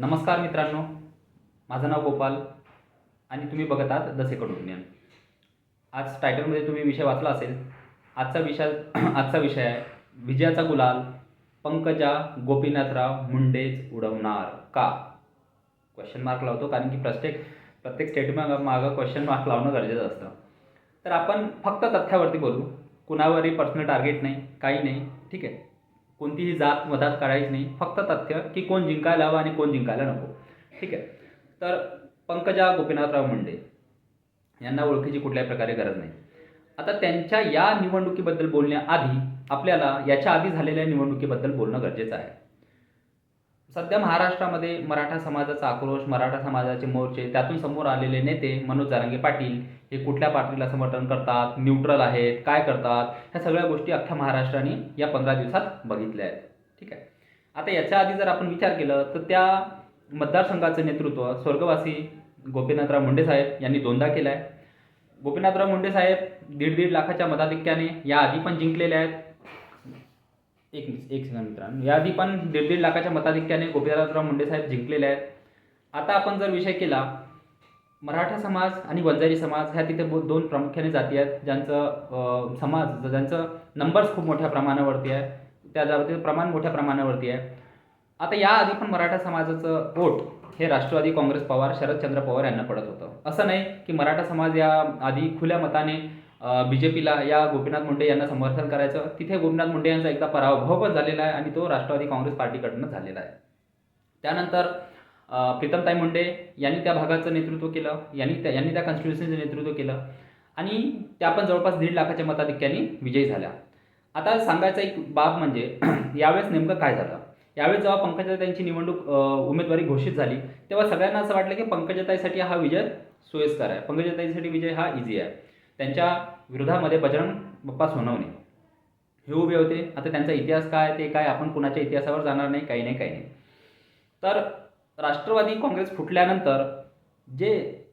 नमस्कार मित्रांनो. माझं नाव गोपाल आणि तुम्ही बघत आहात दसेकडून सेकंड आज टायटलमध्ये तुम्ही विषय वाचला असेल. आजचा विषय आजचा विषय आहे विजयाचा गुलाल पंकजा गोपीनाथराव मुंडेच उडवणार का? क्वेश्चन मार्क लावतो कारण की प्रत्येक प्रत्येक स्टेटमेंट मागं क्वेश्चन मार्क लावणं गरजेचं असतं. तर आपण फक्त तथ्यावरती बोलू. कुणावरही पर्सनल टार्गेट नाही काही नाही ठीक आहे? कोणतीही जात मधात काढायची नाही. फक्त तथ्य की कोण जिंकायला हवं आणि कोण जिंकायला नको. ठीक आहे? तर पंकजा गोपीनाथराव मुंडे यांना ओळखीची कुठल्याही प्रकारे गरज नाही. आता त्यांच्या या निवडणुकीबद्दल बोलण्याआधी आपल्याला याच्या आधी झालेल्या निवडणुकीबद्दल बोलणं गरजेचं आहे. सध्या महाराष्ट्रामध्ये मराठा समाजाचा आक्रोश मराठा समाजाचे मोर्चे त्यातून समोर आलेले नेते मनोज जारांगे पाटील हे कुठल्या पार्टीला समर्थन करतात न्यूट्रल आहेत काय करतात ह्या सगळ्या गोष्टी अख्ख्या महाराष्ट्राने या पंधरा दिवसात बघितल्या आहेत. ठीक आहे? आता याच्या आधी जर आपण विचार केलं तर त्या मतदारसंघाचं नेतृत्व स्वर्गवासी गोपीनाथराव मुंडे साहेब यांनी दोनदा केलं आहे गोपीनाथराव मुंडे साहेब दीड दीड लाखाच्या मताधिक्याने याआधी पण जिंकलेले आहेत. एक एक सेकंड मित्रांनो. याआधी पण दीड दीड लाखाच्या मताधिक्याने गोपीनाथराव मुंडे साहेब जिंकलेले आहेत. आता आपण जर विषय केला मराठा समाज आणि वंजारी समाज ह्या तिथे दोन प्रामुख्याने जाती आहेत ज्यांचं समाज ज्यांचं नंबर्स खूप मोठ्या प्रमाणावरती आहे. त्या जातीचं प्रमाण मोठ्या प्रमाणावरती आहे. आता याआधी पण मराठा समाजाचं वोट हे राष्ट्रवादी काँग्रेस पवार शरदचंद्र पवार यांना पडत होतं. असं नाही की मराठा समाज या आधी खुल्या मताने बी जे पीला या गोपीनाथ मुंडे यांना समर्थन करायचं. तिथे गोपीनाथ मुंडे यांचा एकदा पराभव पण झालेला आहे आणि तो राष्ट्रवादी काँग्रेस पार्टीकडनं झालेला आहे. त्यानंतर प्रीतमताई मुंडे यांनी त्या भागाचं नेतृत्व केलं. यांनी त्या यांनी त्या कॉन्स्टिट्युशनचं नेतृत्व केलं. आणि त्या पण जवळपास दीड लाखाच्या मताधिक्याने विजयी झाल्या. आता सांगायचा एक बाब म्हणजे यावेळेस नेमकं काय झालं? यावेळेस जेव्हा पंकजाताईंची निवडणूक उमेदवारी घोषित झाली तेव्हा सगळ्यांना असं वाटलं की पंकजाताईसाठी हा विजय सोयीस्कर आहे. पंकजाताईसाठी विजय हा इझी आहे. त्यांच्या विरोधामध्ये बजरंग बाप्पा सोनवणे. हे उभे होते. आता त्यांचा इतिहास काय ते काय आपण कुणाच्या इतिहासावर जाणार नाही काही नाही काही नाही. तर राष्ट्रवादी काँग्रेस फुटल्यानंतर जे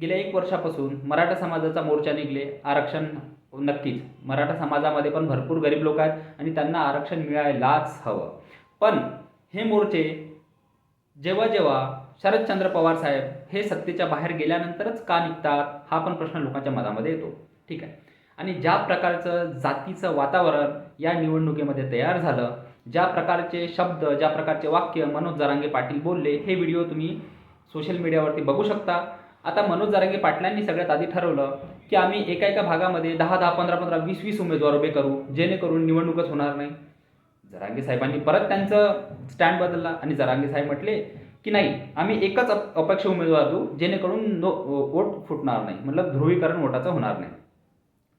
गेल्या एक वर्षापासून मराठा समाजाचा मोर्चा निघले आरक्षण नक्कीच. मराठा समाजामध्ये पण भरपूर गरीब लोक आहेत आणि त्यांना आरक्षण मिळायलाच हवं. पण हे मोर्चे जेव्हा जेव्हा शरदचंद्र पवार साहेब हे सत्तेच्या बाहेर गेल्यानंतरच का निघतात हा पण प्रश्न लोकांच्या मनामध्ये येतो. ठीक आहे. आणि ज्या प्रकारचं जातीचं वातावरण या निवडणुकीमध्ये तयार झालं ज्या प्रकारचे शब्द ज्या प्रकारचे वाक्य मनोज जरांगे पाटील बोलले हे व्हिडिओ तुम्ही सोशल मीडियावरती बघू शकता. आता मनोज जरांगे पाटलांनी सगळ्यात आधी ठरवलं की आम्ही एका एका भागामध्ये दहा दहा पंधरा पंधरा वीस वीस उमेदवार उभे करू जेणेकरून निवडणूकच होणार नाही. जरांगे साहेबांनी परत त्यांचं स्टँड बदलला आणि जरांगे साहेब म्हटले की नाही आम्ही एकच अप अपक्ष उमेदवार देऊ जेणेकरून नो वोट फुटणार नाही. मतलब ध्रुवीकरण वोटाचं होणार नाही.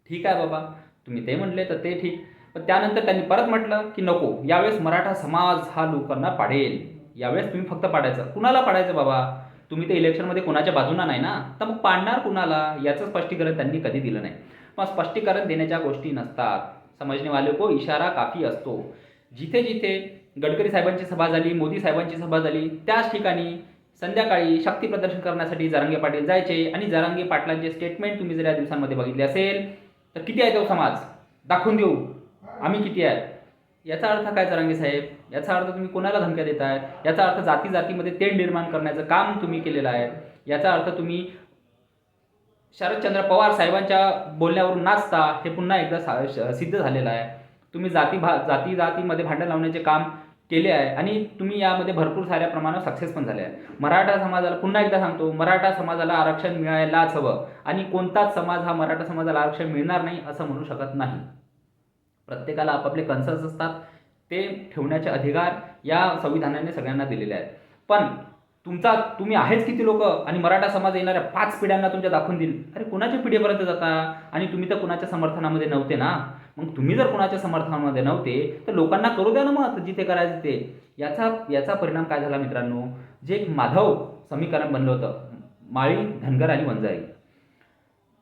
ठीक आहे बाबा. तुम्ही ते म्हटले तर ते ठीक. पण त्यानंतर त्यांनी परत म्हटलं की नको यावेळेस मराठा समाज हा लोकांना पाडेल. यावेळेस तुम्ही फक्त पाडायचं. कुणाला पाडायचं बाबा? तुम्ही ते इलेक्शनमध्ये कोणाच्या बाजूना नाही ना? तर मग पाडणार कुणाला? याचं स्पष्टीकरण त्यांनी कधी दिलं नाही. मग स्पष्टीकरण देण्याच्या गोष्टी नसतात. समजणेवाले को इशारा काफी असतो. जिथे जिथे गडकरी साहेबांची सभा झाली मोदी साहेबांची सभा झाली. त्याच ठिकाणी संध्याकाळी शक्ती प्रदर्शन करण्यासाठी जारांगे पाटील जायचे आणि जरांगे पाटलांचे स्टेटमेंट तुम्ही जर या दिवसांमध्ये बघितले असेल तर किती आहे तो समाज? दाखवून देऊ. आम्ही किती आहे? याचा अर्थ काय जरांगे साहेब? याचा अर्थ तुम्ही कोणाला धमक्या देत आहेत याचा अर्थ जाती जातीमध्ये तेढ निर्माण करण्याचं काम तुम्ही केलेलं आहे. याचा अर्थ तुम्ही शरदचंद्र पवार साहेबांच्या बोलण्यावरून नाचता हे पुन्हा एकदा सा- श- सिद्ध झालेलं आहे. तुम्ही जाती भा जाती जातीमध्ये भांडण लावण्याचे काम केले आहे. आणि तुम्ही यामध्ये भरपूर साऱ्या प्रमाणात सक्सेस पण झाले आहे. मराठा समाजाला पुन्हा एकदा सांगतो मराठा समाजाला आरक्षण मिळायलाच हवं. आणि कोणताच समाज हा मराठा समाजाला आरक्षण मिळणार नाही असं म्हणू शकत नाही. प्रत्येकाला आपापले कन्सर्न्स असतात. ते ठेवण्याचे अधिकार या संविधानाने सगळ्यांना दिलेले आहेत. पण तुमचा तुम्ही आहेच किती लोक? आणि मराठा समाज येणाऱ्या पाच पिढ्यांना तुमच्या दाखवून देईल. अरे कुणाच्या पिढीपर्यंत जाता? आणि तुम्ही तर कुणाच्या समर्थनामध्ये नव्हते ना? मग तुम्ही जर कोणाच्या समर्थनामध्ये नव्हते तर लोकांना करू द्या ना मग जिथे करायचं ते. याचा याचा परिणाम काय झाला मित्रांनो? जे एक माधव समीकरण बनलं होतं माळी धनगर आणि वंजारी.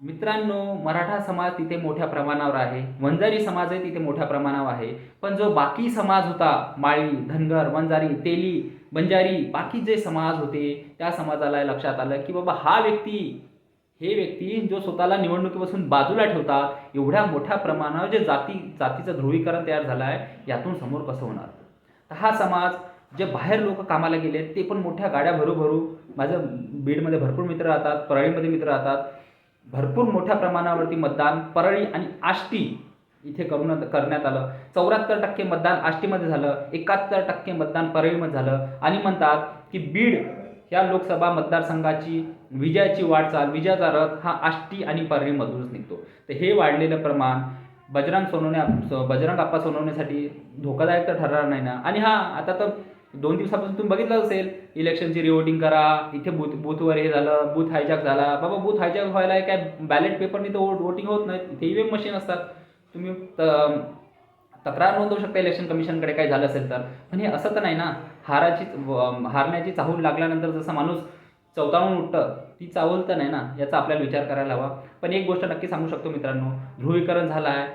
मित्रांनो मराठा समाज तिथे मोठ्या प्रमाणावर आहे. वंजारी समाजही तिथे मोठ्या प्रमाणावर आहे. पण जो बाकी समाज होता माळी धनगर वंजारी तेली बंजारी बाकी जे समाज होते त्या समाजाला लक्षात आलं की बाबा हा व्यक्ती हे व्यक्ती जो स्वतःला निवडणुकीपासून बाजूला ठेवतात एवढ्या मोठ्या प्रमाणावर जे जाती जातीचं ध्रुवीकरण तयार झालं आहे यातून समोर कसं होणार? तर हा समाज जे बाहेर लोक कामाला गेले ते पण मोठ्या गाड्या भरू भरू माझं बीडमध्ये भरपूर मित्र राहतात परळीमध्ये मित्र राहतात भरपूर मोठ्या प्रमाणावरती मतदान परळी आणि आष्टी इथे करून करण्यात आलं. चौऱ्याहत्तर टक्के मतदान आष्टीमध्ये झालं एकाहत्तर टक्के मतदान परळीमध्ये झालं. आणि म्हणतात की बीड या लोकसभा मतदारसंघाची विजयाची वाटचाल विजयाचा रथ हा आष्टी आणि परळीमधूनच निघतो. तर हे वाढलेलं प्रमाण बजरंग सोनवणे बजरंग आप्पा सोनवण्यासाठी धोकादायक तर ठरणार नाही ना? आणि हा आता तर दोन दिवसापासून तुम्ही बघितलं असेल इलेक्शनची रिवोटिंग करा इथे बूथ बूथवर हे झालं बूथ हायजॅक झाला. बाबा बूथ हायजॅक व्हायला काय बॅलेट पेपरनी तर वोटिंग होत नाही. ते ईव्हीएम मशीन असतात. तुम्ही तक्रार नोंदवू शकता इलेक्शन कमिशनकडे काय झालं असेल तर. पण हे असं तर नाही ना. हाराची हारण्याची चाहूल लागल्यानंतर जसं माणूस चौताळून उठतं ती चावल तर नाही ना याचा आपल्याला विचार करायला हवा. पण एक गोष्ट नक्की सांगू शकतो मित्रांनो. ध्रुवीकरण झालं आहे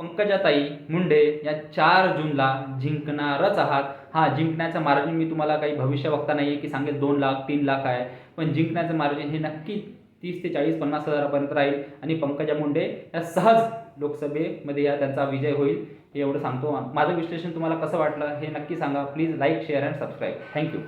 पंकजाताई मुंडे या चार जूनला जिंकणारच आहात. हा जिंकण्याचं मार्जिन मी तुम्हाला काही भविष्य बघता नाही आहे की सांगेल दोन लाख तीन लाख आहे. पण जिंकण्याचं मार्जिन हे नक्की तीस ते चाळीस पन्नास हजारापर्यंत राहील. आणि पंकजा मुंडे या सहज लोकसभेमध्ये या त्यांचा विजय होईल हे एवढं सांगतो. माझं विश्लेषण तुम्हाला कसं वाटलं हे नक्की सांगा. Please like share and subscribe. Thank you.